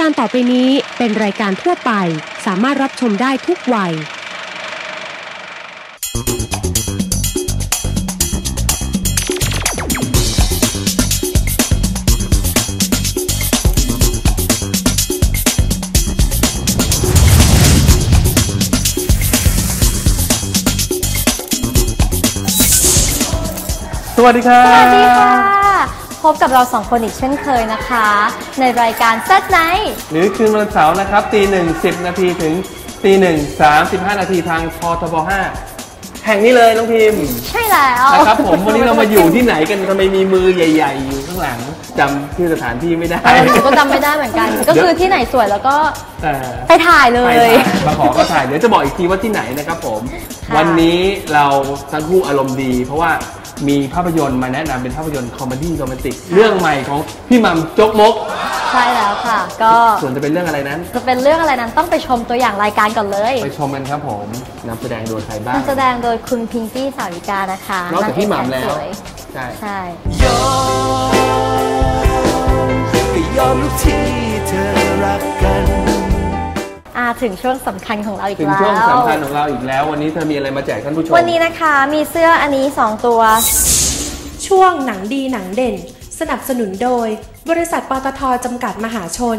การต่อไปนี้เป็นรายการทั่วไป สามารถรับชมได้ทุกวัย สวัสดีครับ สวัสดีค่ะ พบกับเราสองคนอีกเช่นเคยนะคะ ในรายการ Set Night หรือคืนวันเสาร์นะครับตีหนึ่งสิบนาทีถึงตีหนึ่งสามสิบห้านาทีทางพทบห้าแห่งนี้เลยน้องพิมพ์ใช่แล้วนะครับ ผมวันนี้เรามาอยู่ที่ไหนกันทำไมมีมือใหญ่ ๆ อยู่ข้างหลังจำชื่อสถานที่ไม่ได้เออหนูก็จำไม่ได้เหมือนกัน ก็คือที่ไหนสวยแล้วก็เอ่อไปถ่ายเลไปยถ่ายมาขอก็ถ่ายเดี๋ยวจะบอกอีกทีว่าที่ไหนนะครับผมค่ะวันนี้เราทั้งคู่อารมณ์ดี เพราะว่า มีภาพยนตร์มาแนะนำเป็นภาพยนตร์คอมเมดี้โรแมนติกเรื่องใหม่ของพี่หมัมจกมก ใช่แล้วค่ะ ก็ส่วนจะเป็นเรื่องอะไรนั้น จะเป็นเรื่องอะไรนั้นต้องไปชมตัวอย่างรายการก่อนเลยไปชมกันครับผมนำแสดงโดยใครบ้างนำแสดงโดยคุณพิงกี้สาวิกานะคะนอกจากพี่หม่ำแล้วนางเอกสวยใช่ใช่ยอมก็ยอมทุกที่เธอรักกัน อ่าถึงช่วงสำคัญของเราอีกถึงแล้วช่วงสำคัญของเราอีกแล้ว วันนี้เธอมีอะไรมาแจกท่านผู้ชมวันนี้นะคะมีเสื้ออันนี้ 2 ตัว ช่วงหนังดีหนังเด่น สนับสนุนโดย บริษัทปตทจำกัดมหาชน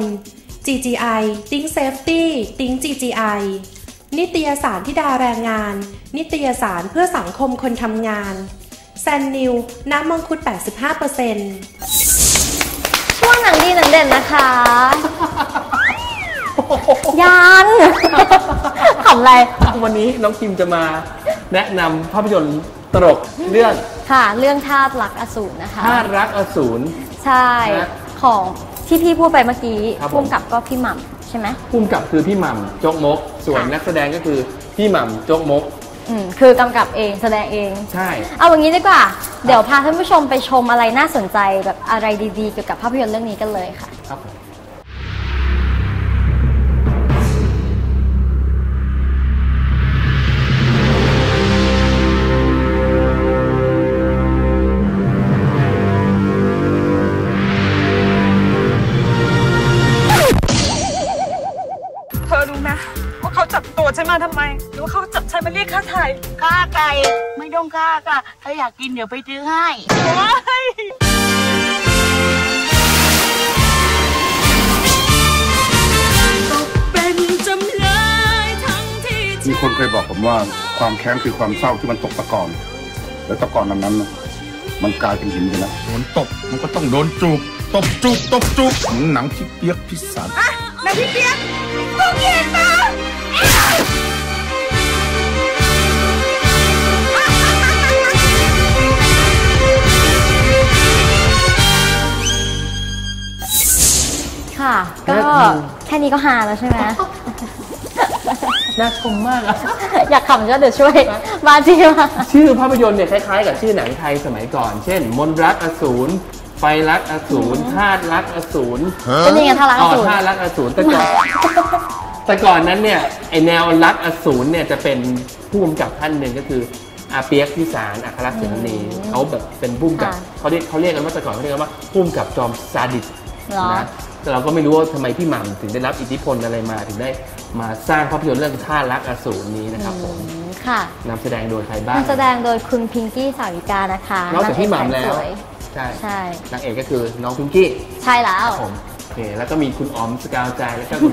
GGI Think Safety Think GGI นิตยสารที่ดาแรงงาน นิตยสารเพื่อสังคมคนทำงานแซนนิวน้ำมังคุด 85%ช่วงหนังดีหนังเด่นนะคะ ยังขำอะไร วันนี้น้องคิมจะมาแนะนำภาพยนตร์ตลกเรื่องค่ะ เรื่องธาตุรักอสูรนะคะธาตุรักอสูรใช่นะของที่พี่พูดไปเมื่อกี้ครับผมพุ่มกับก็พี่หม่ำใช่ไหมพุ่มกับคือพี่หม่ำจกมก ส่วนค่ะนักแสดงก็คือพี่หม่ำจกมกอืมคือกำกับเองแสดงเอง ใช่ เอาอย่างนี้ดีกว่า เดี๋ยวพาท่านผู้ชมไปชมอะไรน่าสนใจแบบอะไรดีๆ เกี่ยวกับภาพยนตร์เรื่องนี้กันเลยค่ะ ครับ ข้าไก่ ไม่ต้องข้าค่ะ ถ้าอยากกินเดี๋ยวไปซื้อให้ว้ายเป็นจำเลยทั้งที่มีคนเคยบอกผมว่าความแค้นคือความเศร้าที่มันตกตะกอน แล้วตะกอนนั้นนั้นน่ะมันกลายเป็นหินไปแล้วโดนตบมันก็ต้องโดนจูบตบจูบตบจูบเหมือนหนังที่เปียกพิสานนายพี่เปียกพวกเย็นมา ค่ะ ก็แค่นี้ก็ฮาแล้วใช่ไหม น่าชมมากอะ อยากขำก็เดี๋ยวช่วย มาจีมาชื่อภาพยนตร์เนี่ยคล้ายๆกับชื่อหนังไทยสมัยก่อน เช่น มนต์รักอสูรไฟรักอสูรธาตุรักอสูรเป็นยังไงถ้ารักออ๋อสูร ธาตุรักอสูรแต่ก่อนแต่ก่อนนั้นเนี่ยไอแนวรักอสูรเนี่ยจะเป็นผู้กำกับท่านหนึ่งก็คืออาเปียกพิสารอัครเสนีเขาแบบเป็นผู้กำกับเขาเรียกเขาเรียกกันว่าแต่ก่อนเขาเรียกกันว่าผู้กำกับจอมซาดิสเหรอ นะ แต่เราก็ไม่รู้ว่าทำไมพี่หม่ำถึงได้รับอิทธิพลอะไรมาถึงได้มาสร้างภาพยนตร์เรื่องท่ารักอสูรนี้นะครับผมอืมค่ะนำแสดงโดยใครบ้างนำแสดงโดยคุณพิงกี้สาวิกานะคะนอกจากพี่หม่ำแล้วนางเอกสวยใช่ใช่นางเอกก็คือน้องพิงกี้ใช่แล้วผมโอเค แล้วก็มีคุณอ๋อมสกาวใจ แล้วก็คุณ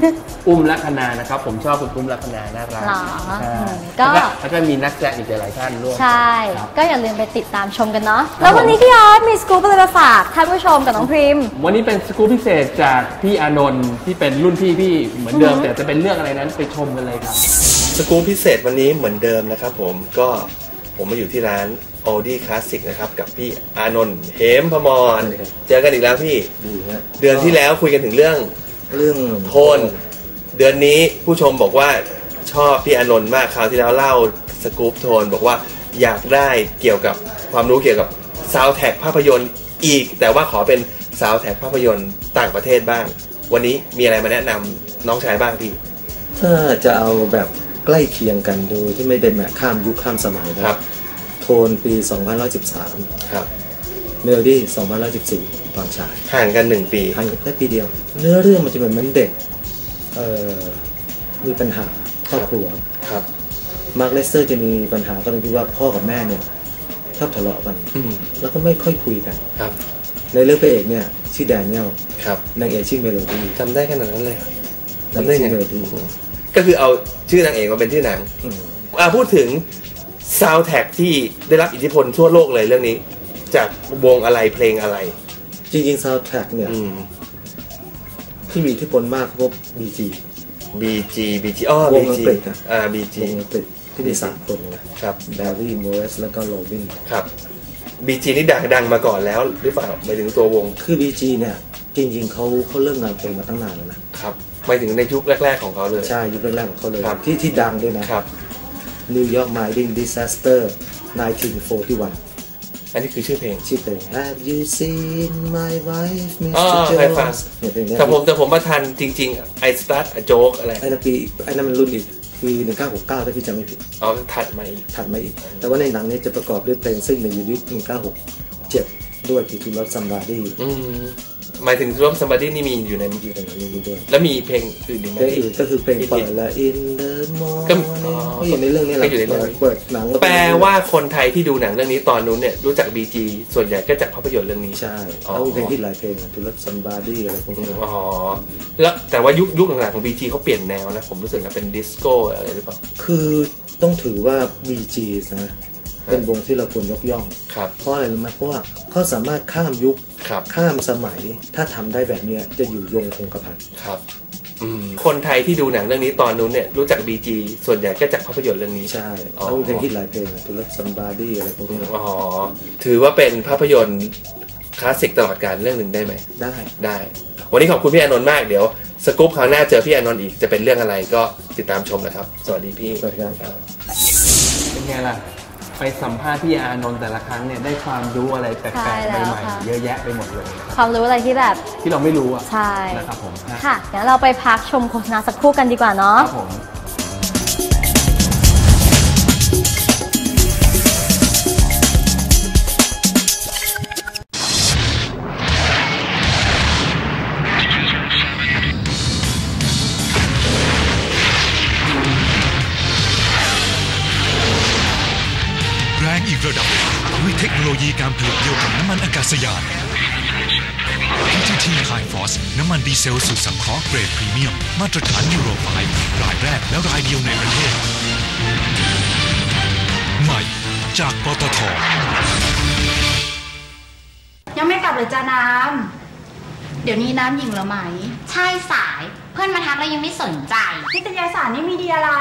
อุ้มลัคนานะครับ ผมชอบคุณอุ้มลัคนาน่ารักหรอใช่อืมแล้วก็ก็แล้วก็มีนักแสดงอีกหลายๆท่านร่วมใช่ ครับ ก็อย่าลืมไปติดตามชมกันเนาะ แล้ววันนี้พี่ออสมีสกู๊ปอะไรมาฝากท่านผู้ชมกับน้องพริม วันนี้เป็นสกู๊ปพิเศษจากพี่อานนท์ที่เป็นรุ่นพี่พี่เหมือนเดิม แต่จะเป็นเรื่องอะไรนั้นไปชมกันเลยครับ สกู๊ปพิเศษวันนี้เหมือนเดิมนะครับผมก็ผมมาอยู่ที่ร้าน Audi Classic นะครับ กับพี่อานนท์เหมพมรเจอกันอีกแล้วพี่เดือนที่แล้วคุยกันถึงเรื่องเรื่องโทน เดือนนี้ผู้ชมบอกว่าชอบพี่อานนท์มากคราวที่แล้วเล่าสกู๊ปโทน บอกว่าอยากได้เกี่ยวกับความรู้เกี่ยวกับซาวแท็กภาพยนตร์อีก แต่ว่าขอเป็นซาวแท็กภาพยนตร์ต่างประเทศบ้าง วันนี้มีอะไรมาแนะนำน้องชายบ้างพี่ ถ้าจะเอาแบบใกล้เคียงกันโดยที่ไม่เป็นแบบข้ามยุคข้ามสมัยนะครับ โทนปี 2013 ครับ เมโลดี้2014 ตอนฉายห่างกันหนึ่งปีห่างกันแค่ปีเดียว เนื้อเรื่องมันจะเหมือนเมืนเด็กมีปัญหาครอบครัว ครับ มาร์คเลสเตอร์จะมีปัญหาก็ตรงที่ว่าพ่อกับแม่เนี่ยชอบทะเลาะกันแล้วก็ไม่ค่อยคุยกัน ครับ ในเรื่องพระเอกเนี่ยชื่อแดเนียลครับนางเอกชื่อเมโลดี้จำได้ขนาดนั้นเลยเหรอจำได้ไค่เมโลดี้ก็คือเอาชื่อนางเอกมาเป็นชื่อหนังอ่าพูดถึง ซาวแท็กที่ได้รับอิทธิพลทั่วโลกเลยเรื่องนี้ จากวงอะไรเพลงอะไร จริงๆซาวแท็กเนี่ยที่มีอิทธิพลมากพวกบีจี BG BG อ๋อ วง BG อังกฤอะ อ่า BG วงอังกฤที่มีสามคนนะครับ แบร์รี่โมเรสแล้วก็โรบิน ครับบีจีนี่ดังดังมาก่อนแล้วหรือเปล่าไปถึงตัววง คือบีจีเนี่ย จริงๆเขาเขาเริ่มงานเพลงมาตั้งนานแล้วนะ ครับหมถึงในยุคแรก ๆ ของเขาเลย ใช่ยุคแรกๆของเขาเลยที่ที่ดังด้วยนะครับ New York Mining Disaster 1941อันนี้คือชื่อเพลง ชื่อเพลง Have you seen my wife Mr. Jones คยฟ้ยแต่ผมแต่ผมมาทันจริงๆ I start a joke อะไรไอ้นั่นปีไอ้นั่นมันรุ่นอีกปี1969 ถ้าพี่จำไม่ผิดอ๋อถัดมาอีก ถัดมาอีก แต่ว่าในหนังนี้จะประกอบด้วยเพลงซึ่งในยุค1967 ด้วยคือ To Love Somebody อืม หมายถึงร่วมสมบัตินี่มีอยู่ในอยู่ในนี้ด้วยแล้วมีเพลงอื่นอีกไหมก็คือก็คือเพลงเปิดละอินเดอร์มอก็อยู่ในเรื่องนี้แหละเปิดหนังแปลว่าคนไทยที่ดูหนังเรื่องนี้ตอนนู้นเนี่ยรู้จักบีจีส่วนใหญ่ก็จากภาพยนตร์เรื่องนี้ใช่แล้วเพลงที่หลายเพลงทุลักซัมบาดี้อะไรพวกนี้อ๋อแล้วแต่ว่ายุคยุคหลังๆของบีจีเขาเปลี่ยนแนวนะผมรู้สึกว่าเป็นดิสโก้อะไรหรือเปล่าคือต้องถือว่าบีจีนะ เป็นวงที่เราควรยกย่อง เพราะอะไรรู้ไหมเพราะว่าเขาสามารถข้ามยุค ข้ามสมัย ถ้าทำได้แบบเนี้ยจะอยู่ยงคงกระพันครับคนไทยที่ดูหนังเรื่องนี้ตอนนู้นเนี่ยรู้จักบีจีส่วนใหญ่ก็จากภาพยนตร์เรื่องนี้ ใช่ต้องเพลงฮิตหลายเพลงตุลับซัมบาร์ดี้อะไรพวกนี้อ๋อ ถือว่าเป็นภาพยนตร์คลาสสิกตลอดกาลเรื่องหนึ่งได้ไหม ได้ ได้ วันนี้ขอบคุณพี่อนนท์มากเดี๋ยวสกู๊ปคราวหน้าเจอพี่อนนท์อีกจะเป็นเรื่องอะไรก็ติดตามชมนะครับ สวัสดีพี่ สวัสดีครับเป็นไงล่ะ ไปสัมภาษณ์พี่อานนท์แต่ละครั้งเนี่ยได้ความรู้อะไรแปลกๆใหม่ๆเยอะแยะไปหมดเลยความรู้อะไรที่แบบ ที่เราไม่รู้อะใช่ นะครับผมค่ะงั้นเราไปพักชมโฆษณาสักครู่กันดีกว่าเนาะ ครับผม โลยีการผลิตเดียวกับน้ำมันอากาศยาน PTT High Force น้ำมันดีเซลสูตรสังเคราะห์เกรดพรีเมียม มาตรฐานยูโร5รายแรกและรายเดียวในประเทศ ใหม่ จากปตท ยังไม่กลับเลยจ้าน้ำ เดี๋ยวนี้น้ำหญิงแล้วไหม ใช่สาย เพื่อนมาทักแล้วยังไม่สนใจนิตยสารนี่มีดีอะไร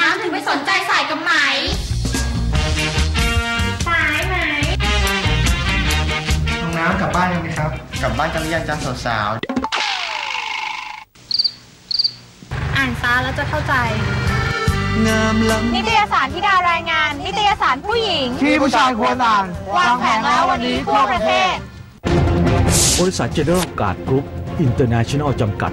น้ำถึงไม่สนใจสายกับไหม น้ำกลับบ้านยังไหมครับ กลับบ้านกันหรือยังจ้าสาวอ่านซ้าแล้วจะเข้าใจงามล้ำนิตยสารที่ดารายงาน นิตยสารผู้หญิง ที่ผู้ชายควรอ่านวางแผนแล้ววันนี้ทั่วประเทศ บริษัทเจเนอเรการ์กรุ๊ปอินเตอร์เนชั่นแนลจำกัด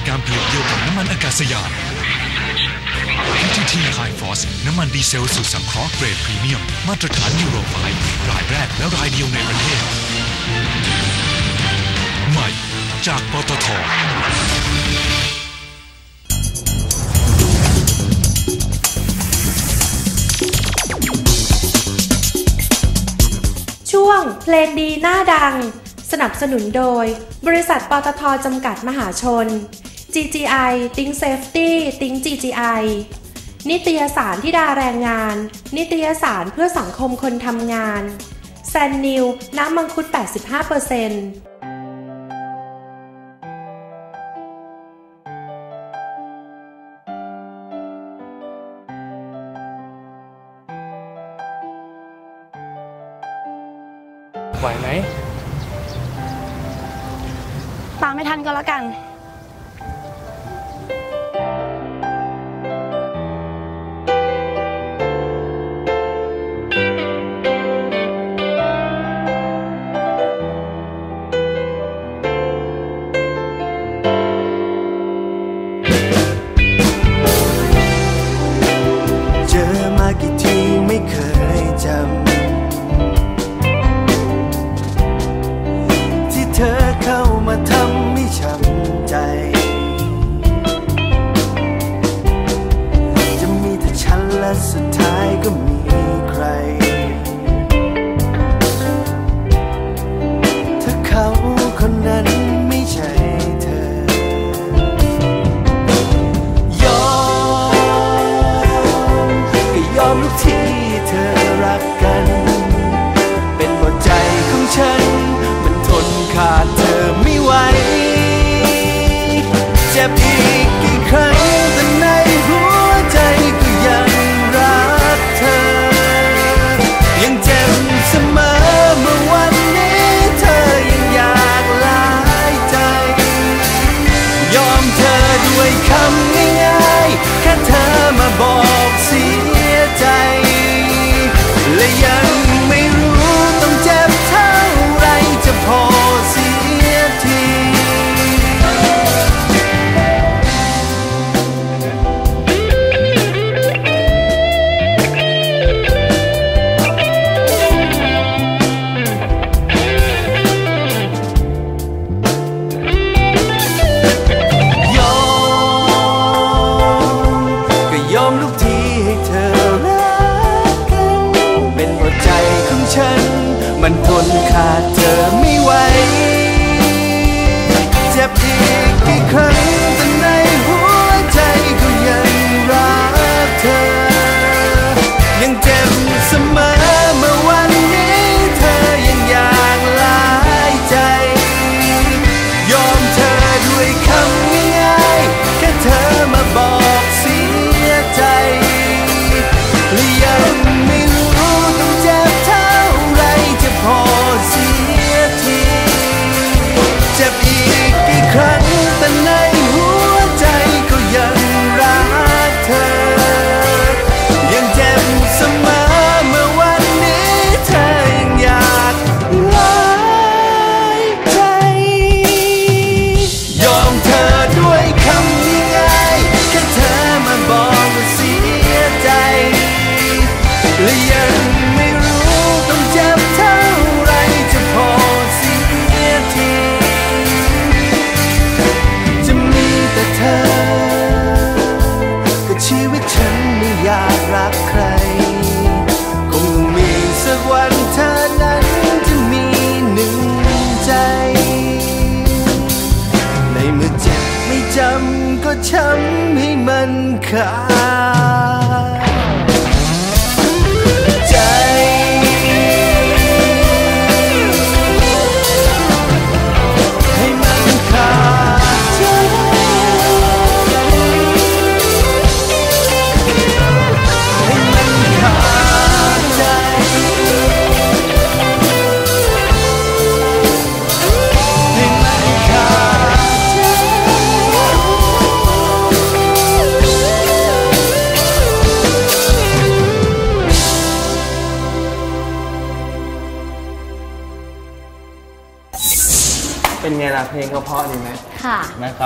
ีการผลิตเดียวกับน้ำมันอากาศยาน PTT High Force น้ำมันดีเซลสูตรสังเคราะห์เกรดพรีเมียม มาตรฐานยูโรไฟรายแรกและรายเดียวในประเทศ ใหม่จากปตทช่วงเพลงดีหน้าดัง สนับสนุนโดย บริษัทปตทจำกัดมหาชน GGI ติ้ง Safety ติ้ง GGI นิตยสารที่ดาแรงงาน นิตยสารเพื่อสังคมคนทำงานแซนนิวน้ำมังคุด 85%ไหวไหมตามไม่ทันก็แล้วกัน like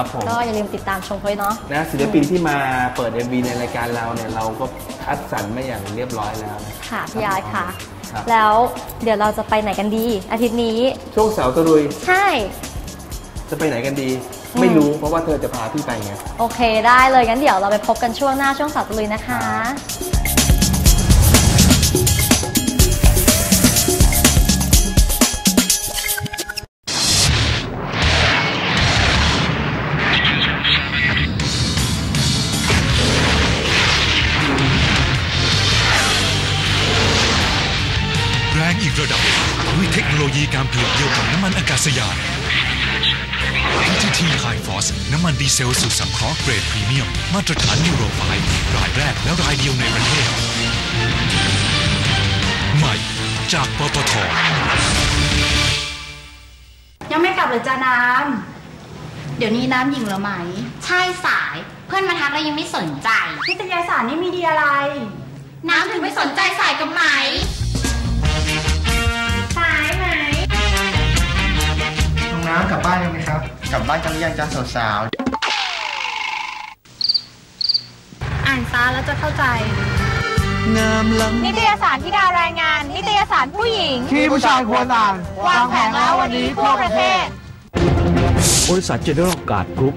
ับผม ก็อย่าลืมติดตามชมเขาเนาะนะศิลปินที่มาเปิด MV ในรายการเราเนี่ยเราก็คัดสรรมาอย่างเรียบร้อยแล้วค่ะพี่ยายค่ะ แล้วเดี๋ยวเราจะไปไหนกันดี อาทิตย์นี้ ช่วงเสาร์ตะลุย ใช่ จะไปไหนกันดี ไม่รู้เพราะว่าเธอจะพาพี่ไปไง โอเคได้เลยงั้นเดี๋ยวเราไปพบกันช่วงหน้าช่วงเสาร์ตะลุยนะคะ สยาม PTT High Force น้ำมันดีเซลสูตรสังเคราะห์เกรดพรีเมียม มาตรฐานยูโรไฟรายแรกและรายเดียวในประเทศ ใหม่จากปตท ยังไม่กลับเลยจ้าน้ำ เดี๋ยวนี้น้ำหญิงแล้วไหม ใช่สาย เพื่อนมาทักเรายังไม่สนใจ นิตยสารนี่มีดีอะไร น้ำถึงไม่สนใจสายกับไหม น้องน้ำกลับบ้านกันไหมครับ กลับบ้านกันหรือยังจ้าสาวอ่านซาแล้วจะเข้าใจๆงามล้ำนิตยสารที่ดารายงาน นิตยสารผู้หญิง ที่ผู้ชายควรอ่าน วางแผงแล้ววันนี้ทั่วประเทศ บริษัท General Guard Group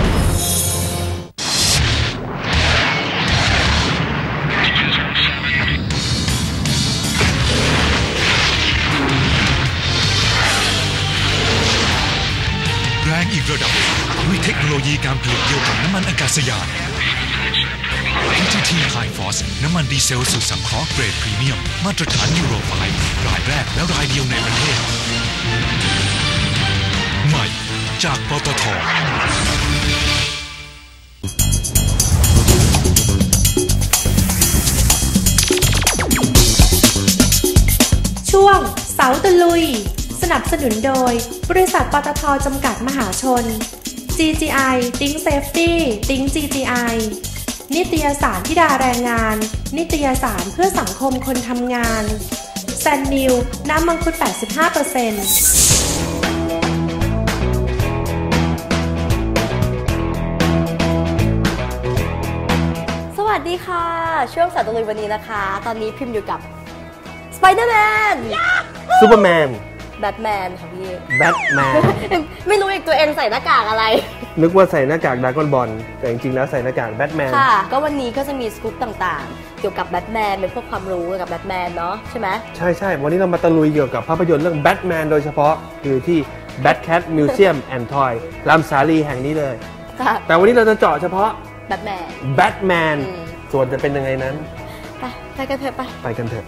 ากาศยาน PTT High Force น้ำมันดีเซลสูตรสังเคราะห์เกรดพรีเมียม มาตรฐานยูโร5รายแรกและรายเดียวในประเทศ ใหม่ จากปตทช่วงเสาตะลุย สนับสนุนโดย บริษัทปตทจำกัดมหาชน GGI Think Safety Think GGI นิตยสารที่ดาแรงงาน นิตยสารเพื่อสังคมคนทำงานแซนนิว น้ำมังคุด 85%สวัสดีค่ะ ช่วงสาวตะลุยวันนี้นะคะ ตอนนี้พิมพ์อยู่กับ Spider-Man ซูเปอร์แมน แบทแมนค่ะพี่แบทแมนไม่รู้อีกตัวเองใส่หน้ากากอะไร นึกว่าใส่หน้ากากดากอนบอลแต่จริงๆแล้วใส่หน้ากากแบทแมนค่ะ ก็วันนี้ก็จะมีสกู๊ปต่างๆ เกี่ยวกับแบทแมนเป็นพวกความรู้เกี่ยวกับแบทแมนเนาะใช่ไหมใช่ใช่วันนี้เรามาตะลุยเกี่ยวกับภาพยนตร์เรื่องแบทแมนโดยเฉพาะคือที่ Batcat Museum and Toy ลำสาลีแห่งนี้เลยค่ะแต่วันนี้เราจะเจาะเฉพาะแบทแมนแบทแมนส่วนจะเป็นยังไงนั้น ไป ไปกันเถอะไป ไปกันเถอะ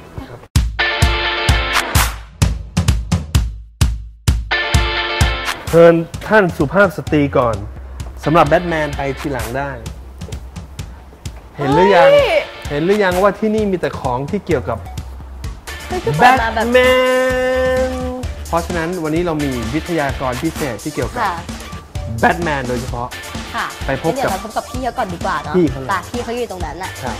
เชิญท่านสุภาพสตรีก่อนสำหรับแบทแมนไปทีหลังได้ เห็นหรือยังเฮ้ยเห็นหรือยังว่าที่นี่มีแต่ของที่เกี่ยวกับเฮ้ยคือแบเปิดทมาแบบแมน เพราะฉะนั้นวันนี้เรามีวิทยากรพิเศษที่เกี่ยวกับค่ะแบทแมนโดยเฉพาะ ค่ะไปพบกับงั้นเดี๋ยวเราพบกับพี่เขาก่อนดีกว่าเนาะพี่เขาเลย ตาพี่เขาอยู่ตรงนั้นน่ะ ครับ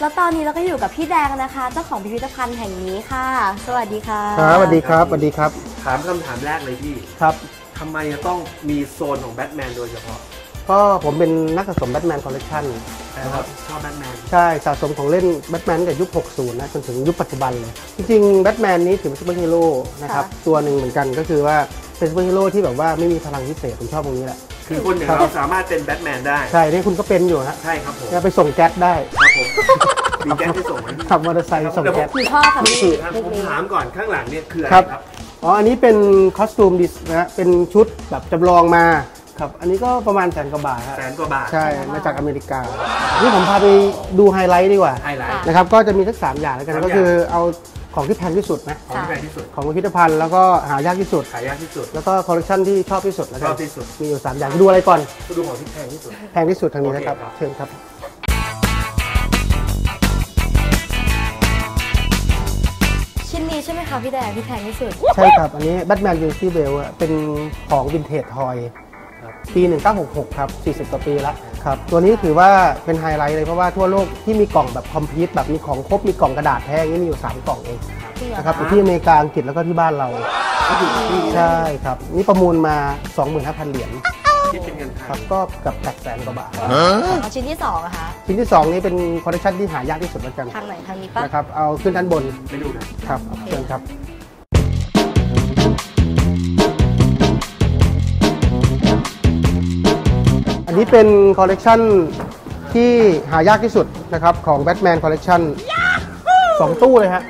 แล้วตอนนี้เราก็อยู่กับพี่แดงนะคะ เจ้าของพิพิธภัณฑ์แห่งนี้ค่ะ สวัสดีค่ะ ครับสวัสดีครับสวัสดีครับ ถามคำถามแรกเลยพี่ครับ ทำไมจะต้องมีโซนของแบทแมนโดยเฉพาะก็ผมเป็นนักสะสมแบทแมนคอลเลกชันนะครับชอบแบทแมน ใช่สะสมของเล่นแบทแมนตั้งแต่ยุค 60 นะ จนถึงยุคปัจจุบันเลย จริงๆแบทแมนนี้ถือเป็นซูเปอร์ฮีโร่นะครับตัวหนึ่งเหมือนกันก็คือว่าเป็นซูเปอร์ฮีโร่ที่แบบว่าไม่มีพลังพิเศษผมชอบตรงนี้แหละ คือคนอย่างรับเราสามารถเป็นแบทแมนได้ ใช่นี่คุณก็เป็นอยู่ฮะใช่ครับผมเนี่ยไปส่งแก๊สได้ครับผมมีแก๊สที่ส่งไหมขับมอเตอร์ไซค์ส่งแก๊สคือชอบค่ะพี่ครับผมถามก่อนข้างหลังเนี่ยคืออะไรครับครับอ๋ออันนี้เป็นคอสตูมดิสนะฮะเป็นชุดแบบจำลองมาครับ อันนี้ก็ประมาณแสนกว่าบาทฮะแสนกว่าบาท ใช่ มาจากอเมริกา นี่ผมพาไปดูไฮไลท์ดีกว่า ไฮไลท์ นะครับ ก็จะมีสักสามอย่างแล้วกันสามก็คือเอา ของที่แพงที่สุดนะของที่แพงที่สุด ของพิพิธภัณฑ์แล้วก็หายากที่สุดขายยากที่สุด แล้วก็คอลเลคชันที่ชอบที่สุดแล้วกันชอบที่สุด มีอยู่สามอย่างดูอะไรก่อนก็ดูของที่แพงที่สุด แพงที่สุดทางนี้นะครับโอเคครับ เชิญครับชิ้นนี้ใช่ไหมคะพี่แดงที่แพงที่สุด ใช่ครับ อันนี้แบทแมนยูซี่เบลเป็นของวินเทจทอย ปี 1966 ครับ 40 กว่าปีแล้ว ครับตัวนี้ถือว่าเป็นไฮไลท์เลยเพราะว่าทั่วโลกที่มีกล่องแบบคอมพลีทแบบมีของครบมีกล่องกระดาษแท้อย่างนี้มีอยู่ 3 กล่องเองจริงเหรอนะครับคะอยู่ที่อเมริกาอังกฤษแล้วก็ที่บ้านเราใช่ครับนี่ประมูลมา 25,000 เหรียญคิดเป็นเงินไทครัยบก็เกับ8แสนกว่าบาทเอาชิ้นที่สองอะคะชิ้นที่ 2 นี้เป็นคอลเลคชันที่หายากที่สุดแล้วกันทางไหนทางนี้ปะนะครับเอาขึ้นด้านบนไปดูกันครับเชิญครับ นนี้เป็นคอลเลกชันที่หายากที่สุดนะครับของ Batman Collection สองตู้เลยฮะ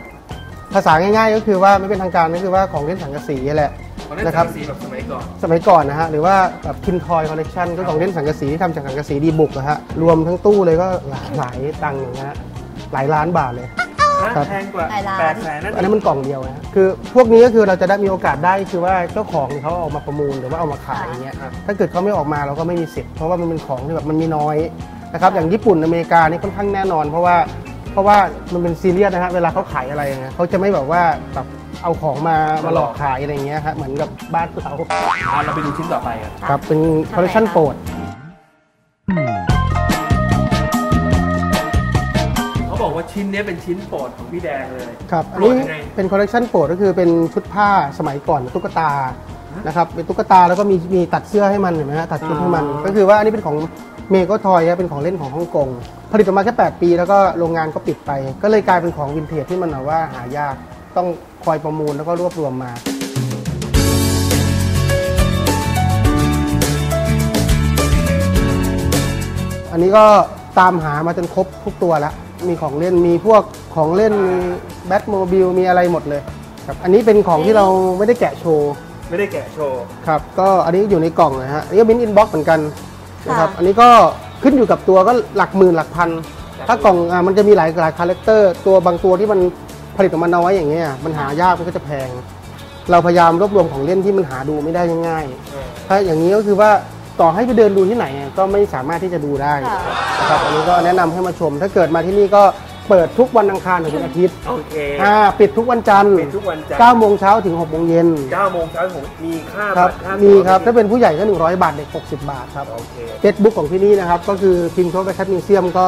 ทภาษาง่ายๆก็คือว่าไม่เป็นทางการก็คือว่าของเล่นสังกะสีแหละของเล่นนะคสัรังกะสีแบบสมัยก่อน สมัยก่อนนะฮะ หรือว่าแบบคินทอยคอลเลกชันก็ของเล่นสังกะสีที่ทำจากสังกะสีดีบุกนะฮะ รวมทั้งตู้เลยก็หลายหลายตังค์อย่างเงี้ยหลายล้านบาทเลย ครับ แพงกว่าหลายล้าน แปดแสนนั่นอันนั้นมันกล่องเดียวนะคือพวกนี้ก็คือเราจะได้มีโอกาสได้คือว่าเจ้าของเขาเอามาประมูลหรือว่าเอามาขายอย่างเงี้ยถ้าเกิดเขาไม่ออกมาเราก็ไม่มีสิทธิ์เพราะว่ามันเป็นของที่แบบมันมีน้อยนะครับอย่างญี่ปุ่นอเมริกานี่ค่อนข้างแน่นอน เพราะว่าเพราะว่ามันเป็นซีเรียสนะฮะเวลาเขาขายอะไรเงี้ยเขาจะไม่แบบว่าแบบเอาของมามาหลอกขายอะไรเงี้ยฮะเหมือนกับบ้านเราอะเราไปดูชิ้นต่อไปอะครับเป็นคอลเลคชันโปรด เขาบอกว่าชิ้นเนี้ยเป็นชิ้นโปรดของพี่แดงเลยครับอันโปรนี้ดยังไงเป็นคอลเลคชันโปรดก็คือเป็นชุดผ้าสมัยก่อนตุ๊กตานะครับเป็นตุ๊กตาแล้วก็มีมีตัดเสื้อให้มันเห็นไหมฮะตัดชุดให้มันอ๋อก็คือว่าอันนี้เป็นของเมโกทอยเป็นของเล่นของฮ่องกงผลิตออกมาแค่ 8 ปี แล้วก็โรงงานก็ปิดไป ก็เลยกลายเป็นของวินเทจที่มันแบบว่าหายากต้องคอยประมูลแล้วก็รวบรวมมาอันนี้ก็ตามหามาจนครบทุกตัวแล้ว มีของเล่นมีพวกของเล่นมีแบทโมบิลมีอะไรหมดเลยครับอันนี้เป็นของที่เราไม่ได้แกะโชว์ไม่ได้แกะโชว์ครับก็อันนี้อยู่ในกล่องนะฮะอันนี้ก็มินอินบ็อกเหมือนกันนะครับค่ะอันนี้ก็ขึ้นอยู่กับตัวก็หลักหมื่นหลักพัน ถ้ากล่องอะมันจะมีหลายหลายคาแรคเตอร์ตัวบางตัวที่มันผลิตออกมาน้อยอย่างเงี้ยมันหายากมันก็จะแพง เราพยายามรวบรวมของเล่นที่มันหาดูไม่ได้ง่ายๆถ้าอย่างนี้ก็คือว่า ต่อให้ไปเดินดูที่ไหนอะก็ไม่สามารถที่จะดูได้นะครับอันนี้ก็แนะนำให้มาชม ถ้าเกิดมาที่นี่ก็เปิดทุกวันอังคารถึงวันอาทิตย์โอเคอ่าปิดทุกวันจันทร์ปิดทุกวันจันทร์9โมงเช้าถึง6โมงเย็น9โมงเช้าผมมีค่าครับบัตรค่ามีตั๋วครับ ถ้าเป็นผู้ใหญ่ก็ 100 บาท เด็ก 60 บาทครับโอเคเฟซบุ๊กของที่นี่นะครับ ก็คือพิมพ์เข้าไปแคทมิวเซียมก็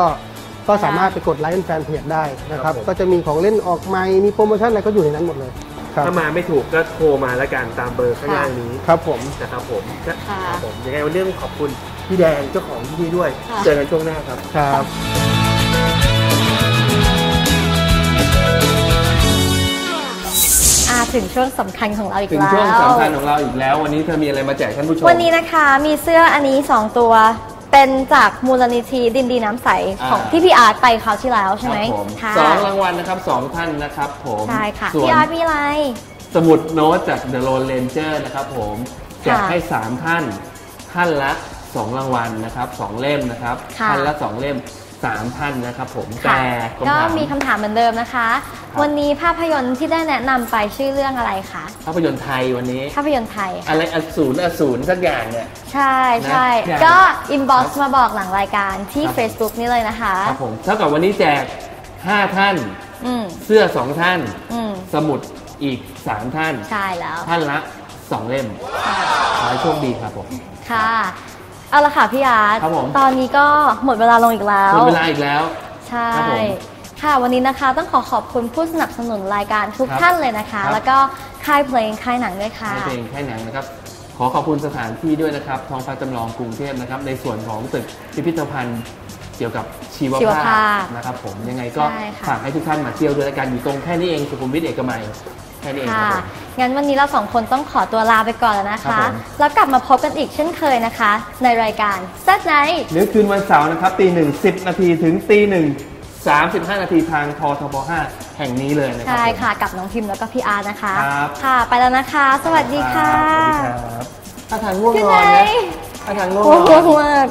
ก็สามารถไปกดไลค์เป็นแฟนเพจได้นะครับครับผมก็จะมีของเล่นออกใหม่ มีโปรโมชั่นอะไรก็อยู่ในนั้นหมดเลย ครับ ถ้ามาไม่ถูกก็โทรมาแล้วกันตามเบอร์ข้างล่างนี้ครับผมนะครับผมก็ค่ะครับผมยังไงวันนี้ต้องขอบคุณพี่แดงเจ้าของที่นี่ด้วย ค่ะ เจอกันช่วงหน้าครับ ครับอ่าถึงช่วงสำคัญของเราอีกถึงแล้ว ช่วงสำคัญของเราอีกแล้ว วันนี้เธอมีอะไรมาแจกท่านผู้ชมวันนี้นะคะมีเสื้ออันนี้ 2 ตัว เป็นจากมูลนิธิดินดีน้ำใสของอ่า ที่พี่อาร์ตไปคราวที่แล้วใช่ไหมครับผมค่ะสองรางวัลนะครับสองท่านนะครับผมใช่ค่ะส่วนพี่อาร์ตมีอะไร สมุดโน้ตจาก The Lone Ranger นะครับผมแจกให้ 3 ท่าน ท่านละ 2 รางวัลนะครับ 2 เล่มนะครับ ค่ะ ท่านละ 2 เล่ม 3 ท่านนะครับผมค่ะแต่คำก็ถามมีคำถามเหมือนเดิมนะคะ วันนี้ภาพยนตร์ที่ได้แนะนำไปชื่อเรื่องอะไรคะ ภาพยนตร์ไทยวันนี้ ภาพยนตร์ไทยค่ะอะไรอสูรอสูรสักอย่างเนี่ย ใช่ใช่นะ ก็อินบ็อกครัซ์บมาบอกหลังรายการที่ครับ Facebook นี่เลยนะคะ ครับผมเท่ากับวันนี้แจก 5 ท่าน อืมเสื้อ 2 ท่าน อืมสมุดอีก 3 ท่าน ใช่แล้ว ท่านละ 2 เล่มขอให้โชคดีครับผม ค่ะ เอาละค่ะพี่อาร์ตครับผม ตอนนี้ก็หมดเวลาลงอีกแล้ว หมดเวลาอีกแล้ว ใช่ ครับผมค่ะวันนี้นะคะต้องขอขอบคุณผู้สนับสนุนรายการทุกครับท่านเลยนะคะ ครับ แล้วก็ค่ายเพลงค่ายหนังด้วยค่ะ ให้เพลงให้หนังนะครับ ขอขอบคุณสถานที่ด้วยนะครับท้องฟ้าจำลองกรุงเทพนะครับ ในส่วนของตึกพิพิธภัณฑ์เกี่ยวกับชีวชีวภาภาพพนะครับผมยังไงก็ใช่ค่ะ ฝากให้ทุกท่านมาเที่ยวด้วยละกันอยู่ตรงแค่นี้เองสุขุมวิทเอกมัยแค่นี้เองคค่ะ รับผม งั้นวันนี้เราสองคนต้องขอตัวลาไปก่อนแล้วนะครัคะบผม แล้วกลับมาพบกันอีกเช่นเคยนะคะ ในรายการ Set Night หรือคืนวันเสาร์นะครับตีหนึ่งสิบนาทีถึงตีหนึ่งสามสิบห้านาทีทางททบห้าแห่งนี้เลยนะครัใช่ผม ค่ะ กับน้องพิมพ์แล้วก็พี่อาร์ตนะคะ ครับ ค่ะ ไปแล้วนะคะ สวัสดีค่ะ สวัสดีครับถ้าทางง่วงที่นไหอนนนะถ้าทางง่วงโอ้นโหอน มาก